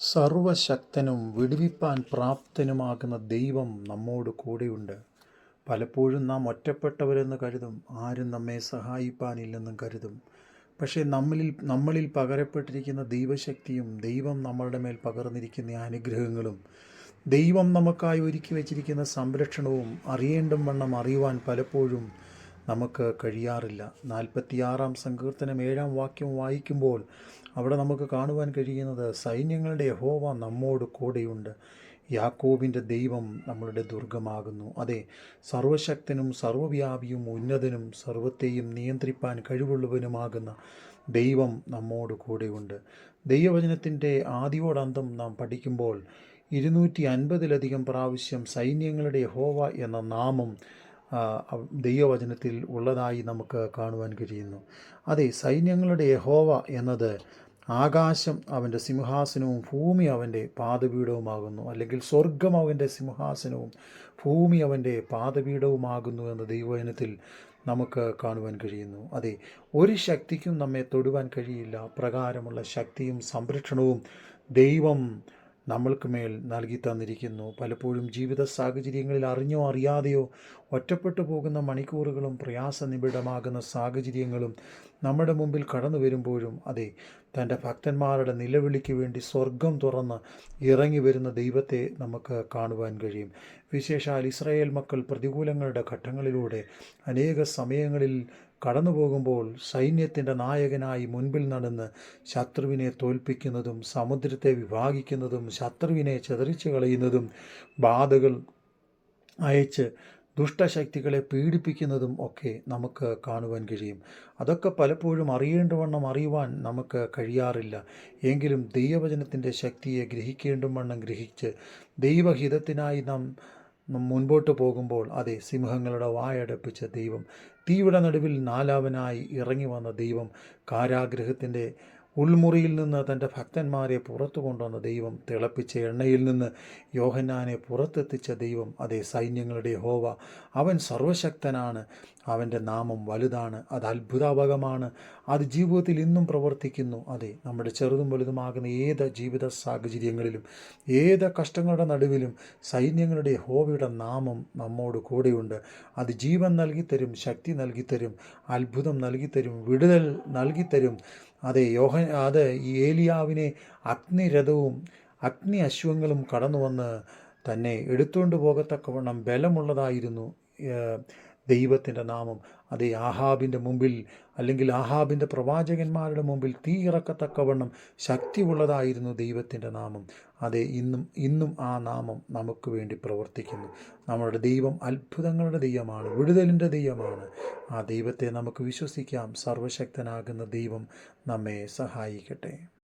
സർവശക്തനും വിടുവിപ്പാൻ പ്രാപ്തനുമാകുന്ന ദൈവം നമ്മോട് കൂടെയുണ്ട്. പലപ്പോഴും നാം ഒറ്റപ്പെട്ടവരെന്ന് കരുതും ആരും നമ്മെ സഹായിപ്പാനില്ലെന്നും കരുതും. പക്ഷേ നമ്മളിൽ നമ്മളിൽ പകരപ്പെട്ടിരിക്കുന്ന ദൈവശക്തിയും ദൈവം നമ്മളുടെ മേൽ പകർന്നിരിക്കുന്ന അനുഗ്രഹങ്ങളും ദൈവം നമുക്കായി ഒരുക്കി വച്ചിരിക്കുന്ന സംരക്ഷണവും അറിയേണ്ടും വണ്ണം അറിയുവാൻ പലപ്പോഴും നമുക്ക് കഴിയാറില്ല. നാൽപ്പത്തിയാറാം സങ്കീർത്തനം ഏഴാം വാക്യം വായിക്കുമ്പോൾ അവിടെ നമുക്ക് കാണുവാൻ കഴിയുന്നത് സൈന്യങ്ങളുടെ യഹോവ നമ്മോട് കൂടെയുണ്ട്. യാക്കോബിന്റെ ദൈവം നമ്മളുടെ ദുർഗമാകുന്നു. അതെ സർവശക്തനും സർവവ്യാപിയും ഉന്നതനും സർവത്തെയും നിയന്ത്രിപ്പാൻ കഴിവുള്ളവനുമാകുന്ന ദൈവം നമ്മോട് കൂടെയുണ്ട്. ദൈവവചനത്തിന്റെ ആദ്യോടന്തം നാം പഠിക്കുമ്പോൾ ഇരുന്നൂറ്റി അൻപതിലധികം പ്രാവശ്യം സൈന്യങ്ങളുടെ ഹോവ എന്ന നാമം ദൈവവചനത്തിൽ ഉള്ളതായി നമുക്ക് കാണുവാൻ കഴിയുന്നു. അതെ സൈന്യങ്ങളുടെ യഹോവ എന്നത് ആകാശം അവന്റെ സിംഹാസനവും ഭൂമി അവന്റെ പാദപീഠവുമാകുന്നു. അല്ലെങ്കിൽ സ്വർഗം അവന്റെ സിംഹാസനവും ഭൂമി അവന്റെ പാദപീഠവുമാകുന്നു എന്ന ദൈവവചനത്തിൽ നമുക്ക് കാണുവാൻ കഴിയുന്നു. അതെ ഒരു ശക്തിക്കും നമ്മെ തൊടുവാൻ കഴിയില്ല. പ്രകാരമുള്ള ശക്തിയും സംരക്ഷണവും ദൈവം നമ്മൾക്ക് മേൽ നൽകി തന്നിരിക്കുന്നു. പലപ്പോഴും ജീവിത സാഹചര്യങ്ങളിൽ അറിഞ്ഞോ അറിയാതെയോ ഒറ്റപ്പെട്ടു പോകുന്ന മണിക്കൂറുകളും പ്രയാസനിബിഡമാകുന്ന സാഹചര്യങ്ങളും നമ്മുടെ മുമ്പിൽ കടന്നു വരുമ്പോഴും അതെ തന്റെ ഭക്തന്മാരുടെ നിലവിളിക്ക് വേണ്ടി സ്വർഗം തുറന്ന് ഇറങ്ങി വരുന്ന ദൈവത്തെ നമുക്ക് കാണുവാൻ കഴിയും. വിശേഷാൽ ഇസ്രായേൽ മക്കൾ പ്രതികൂലങ്ങളുടെ ഘട്ടങ്ങളിലൂടെ അനേക സമയങ്ങളിൽ കടന്നു പോകുമ്പോൾ സൈന്യത്തിന്റെ നായകനായി മുൻപിൽ നടന്ന് ശത്രുവിനെ തോൽപ്പിക്കുന്നതും സമുദ്രത്തെ വിഭാഗിക്കുന്നതും ശത്രുവിനെ ചെതറിച്ചു കളയുന്നതും ബാധകൾ അയച്ച് ദുഷ്ടശക്തികളെ പീഡിപ്പിക്കുന്നതും ഒക്കെ നമുക്ക് കാണുവാൻ കഴിയും. അതൊക്കെ പലപ്പോഴും അറിയേണ്ടവണ്ണം അറിയുവാൻ നമുക്ക് കഴിയാറില്ല. എങ്കിലും ദൈവവചനത്തിന്റെ ശക്തിയെ ഗ്രഹിക്കേണ്ടുവണ്ണം ഗ്രഹിച്ച് ദൈവഹിതത്തിനായി നാം മുൻപോട്ട് പോകുമ്പോൾ അതെ സിംഹങ്ങളുടെ വായടപ്പിച്ച ദൈവം തീയുടെ നടുവിൽ നാലാവനായി ഇറങ്ങി വന്ന ദൈവം കാരാഗ്രഹത്തിന്റെ ഉൾമുറിയിൽ നിന്ന് തന്റെ ഭക്തന്മാരെ പുറത്തു കൊണ്ടുവന്ന ദൈവം തിളപ്പിച്ച എണ്ണയിൽ നിന്ന് യോഹന്നാനെ പുറത്തെത്തിച്ച ദൈവം അതേ സൈന്യങ്ങളുടെ ഹോവ അവൻ സർവശക്തനാണ് അവന്റെ നാമം വലുതാണ് അത് അത്ഭുതാപകമാണ് അത് ജീവിതത്തിൽ ഇന്നും പ്രവർത്തിക്കുന്നു. അതെ നമ്മുടെ ചെറുതും വലുതുമാകുന്ന ഏത് ജീവിത സാഹചര്യങ്ങളിലും ഏത് കഷ്ടങ്ങളുടെ നടുവിലും സൈന്യങ്ങളുടെ ഹോവയുടെ നാമം നമ്മോട് കൂടെയുണ്ട്. അത് ജീവൻ നൽകിത്തരും ശക്തി നൽകിത്തരും അത്ഭുതം നൽകിത്തരും വിടുതൽ നൽകിത്തരും. അതെ യോഹ അത് ഈ ഏലിയാവിനെ അഗ്നിരഥവും അഗ്നി അശ്വങ്ങളും കടന്നു വന്ന് തന്നെ എടുത്തുകൊണ്ട് പോകത്തക്കവണ്ണം ബലമുള്ളതായിരുന്നു ദൈവത്തിന്റെ നാമം. അത് ആഹാബിന്റെ മുമ്പിൽ അല്ലെങ്കിൽ ആഹാബിന്റെ പ്രവാചകന്മാരുടെ മുമ്പിൽ തീ ഇറക്കത്തക്കവണ്ണം ശക്തിയുള്ളതായിരുന്നു ദൈവത്തിന്റെ നാമം. അതെ ഇന്നും ഇന്നും ആ നാമം നമുക്ക് വേണ്ടി പ്രവർത്തിക്കുന്നു. നമ്മുടെ ദൈവം അത്ഭുതങ്ങളുടെ ദൈവമാണ് വിടുതലിന്റെ ദൈവമാണ്. ആ ദൈവത്തെ നമുക്ക് വിശ്വസിക്കാം. സർവശക്തനാകുന്ന ദൈവം നമ്മെ സഹായിക്കട്ടെ.